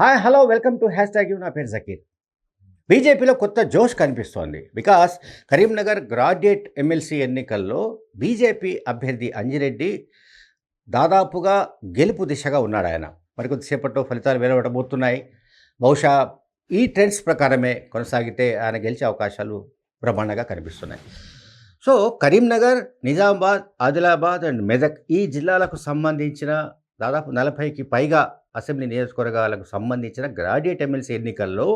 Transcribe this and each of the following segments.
Hi hello welcome to hashtag U నా పేరు జకీర్ బీజేపీలో కొత్త జోష్ కనిపిస్తోంది. బికాస్ కరీంనగర్ గ్రాడ్యుయేట్ ఎమ్మెల్సీ ఎన్నికల్లో బీజేపీ అభ్యర్థి అంజిరెడ్డి దాదాపుగా గెలుపు దిశగా ఉన్నాడు ఆయన. మరి కొద్దిసేపట్లో ఫలితాలు వెలువడబోతున్నాయి. బహుశా ఈ ట్రెండ్స్ ప్రకారమే కొనసాగితే ఆయన గెలిచే అవకాశాలు బ్రహ్మాండంగా కనిపిస్తున్నాయి. సో కరీంనగర్ నిజామాబాద్ ఆదిలాబాద్ అండ్ మెదక్ ఈ జిల్లాలకు సంబంధించిన దాదాపు నలభైకి పైగా అసెంబ్లీ నియోజకవర్గాలకు సంబంధించిన గ్రాడ్యుయేట్ ఎమ్మెల్సీ ఎన్నికల్లో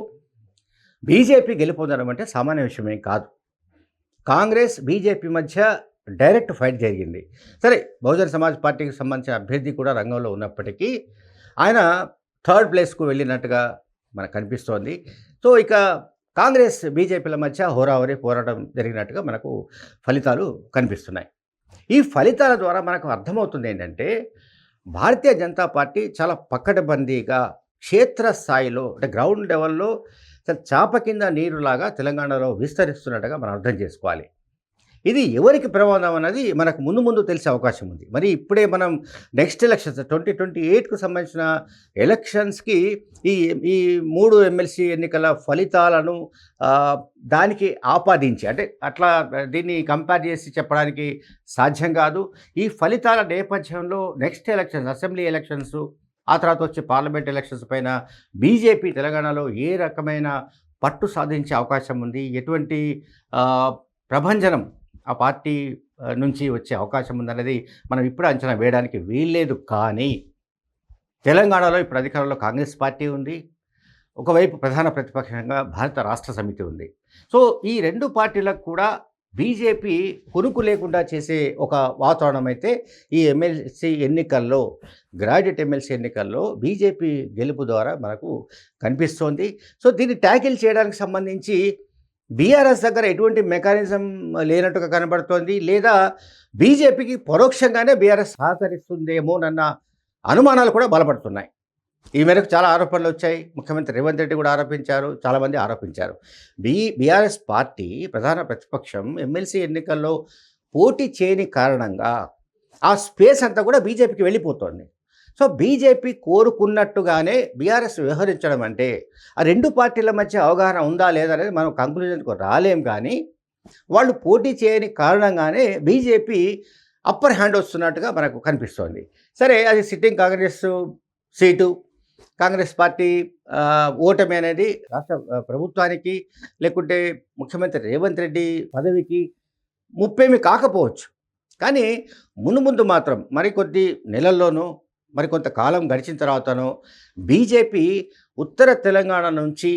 బీజేపీ గెలుపొందడం అంటే సామాన్య విషయమేం కాదు. కాంగ్రెస్ బీజేపీ మధ్య డైరెక్ట్ ఫైట్ జరిగింది. సరే బహుజన సమాజ్ పార్టీకి సంబంధించిన అభ్యర్థి కూడా రంగంలో ఉన్నప్పటికీ ఆయన థర్డ్ ప్లేస్కు వెళ్ళినట్టుగా మనకు కనిపిస్తోంది. సో ఇక కాంగ్రెస్ బీజేపీల మధ్య హోరాహోరీ పోరాటం జరిగినట్టుగా మనకు ఫలితాలు కనిపిస్తున్నాయి. ఈ ఫలితాల ద్వారా మనకు అర్థమవుతుంది ఏంటంటే భారతీయ జనతా పార్టీ చాలా పక్కడబందీగా క్షేత్రస్థాయిలో అంటే గ్రౌండ్ లెవెల్లో చాప కింద నీరులాగా తెలంగాణలో విస్తరిస్తున్నట్టుగా మనం అర్థం చేసుకోవాలి. ఇది ఎవరికి ప్రమాదం అన్నది మనకు ముందు ముందు తెలిసే అవకాశం ఉంది. మరి ఇప్పుడే మనం నెక్స్ట్ ఎలక్షన్స్ ట్వంటీ ట్వంటీ ఎయిట్కు సంబంధించిన ఎలక్షన్స్కి ఈ ఈ మూడు ఎమ్మెల్సీ ఎన్నికల ఫలితాలను దానికి ఆపాదించి అంటే అట్లా దీన్ని కంపేర్ చేసి చెప్పడానికి సాధ్యం కాదు. ఈ ఫలితాల నేపథ్యంలో నెక్స్ట్ ఎలక్షన్స్ అసెంబ్లీ ఎలక్షన్స్ ఆ తర్వాత వచ్చే పార్లమెంట్ ఎలక్షన్స్ పైన బీజేపీ తెలంగాణలో ఏ రకమైన పట్టు సాధించే అవకాశం ఉంది? ఎటువంటి ప్రభంజనం ఆ పార్టీ నుంచి వచ్చే అవకాశం ఉందనేది మనం ఇప్పుడు అంచనా వేయడానికి వీల్లేదు. కానీ తెలంగాణలో ఇప్పుడు అధికారంలో కాంగ్రెస్ పార్టీ ఉంది. ఒకవైపు ప్రధాన ప్రతిపక్షంగా భారత రాష్ట్ర సమితి ఉంది. సో ఈ రెండు పార్టీలకు కూడా బీజేపీ కొనుకు లేకుండా చేసే ఒక వాతావరణం అయితే ఈ ఎమ్మెల్సీ ఎన్నికల్లో గ్రాడ్యుయేట్ ఎమ్మెల్సీ ఎన్నికల్లో బీజేపీ గెలుపు ద్వారా మనకు కనిపిస్తోంది. సో దీన్ని ట్యాకిల్ చేయడానికి సంబంధించి బీఆర్ఎస్ దగ్గర ఎటువంటి మెకానిజం లేనట్టుగా కనబడుతోంది. లేదా బీజేపీకి పరోక్షంగానే బీఆర్ఎస్ సహకరిస్తుందేమోనన్న అనుమానాలు కూడా బలపడుతున్నాయి. ఈ మేరకు చాలా ఆరోపణలు వచ్చాయి. ముఖ్యమంత్రి రేవంత్ రెడ్డి కూడా ఆరోపించారు. చాలామంది ఆరోపించారు. బీ బీఆర్ఎస్ పార్టీ ప్రధాన ప్రతిపక్షం ఎమ్మెల్సీ ఎన్నికల్లో పోటీ చేయని కారణంగా ఆ స్పేస్ అంతా కూడా బీజేపీకి వెళ్ళిపోతోంది. సో బీజేపీ కోరుకున్నట్టుగానే బీఆర్ఎస్ వ్యవహరించడం అంటే ఆ రెండు పార్టీల మధ్య అవగాహన ఉందా లేదా అనేది మనం కంక్లూజన్కు రాలేం కానీ వాళ్ళు పోటీ చేయని కారణంగానే బీజేపీ అప్పర్ హ్యాండ్ వస్తున్నట్టుగా మనకు కనిపిస్తోంది. సరే అది sitting Congress seat Congress party ఓటమి అనేది రాష్ట్ర ప్రభుత్వానికి లేకుంటే ముఖ్యమంత్రి రేవంత్ రెడ్డి పదవికి ముప్పేమి కాకపోవచ్చు. కానీ మును ముందు మాత్రం మరికొద్ది నెలల్లోనూ మరికొంత కాలం గడిచిన తర్వాతనో బీజేపీ ఉత్తర తెలంగాణ నుంచి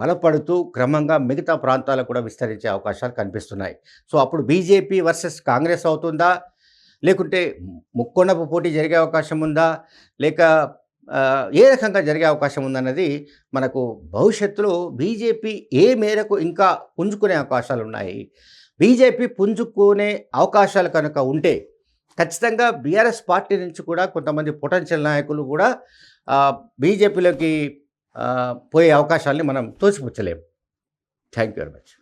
బలపడుతూ క్రమంగా మిగతా ప్రాంతాలకు కూడా విస్తరించే అవకాశాలు కనిపిస్తున్నాయి. సో అప్పుడు బీజేపీ వర్సెస్ కాంగ్రెస్ అవుతుందా? లేకుంటే ముక్కొండపు పోటీ జరిగే అవకాశం ఉందా? లేక ఏ రకంగా జరిగే అవకాశం ఉందన్నది మనకు భవిష్యత్తులో బీజేపీ ఏ మేరకు ఇంకా పుంజుకునే అవకాశాలు ఉన్నాయి? బీజేపీ పుంజుకునే అవకాశాలు కనుక ఉంటే ఖచ్చితంగా బీఆర్ఎస్ పార్టీ నుంచి కూడా కొంతమంది పొటెన్షియల్ నాయకులు కూడా బీజేపీలోకి పోయే అవకాశాలని మనం తోసిపుచ్చలేము. Thank you very much.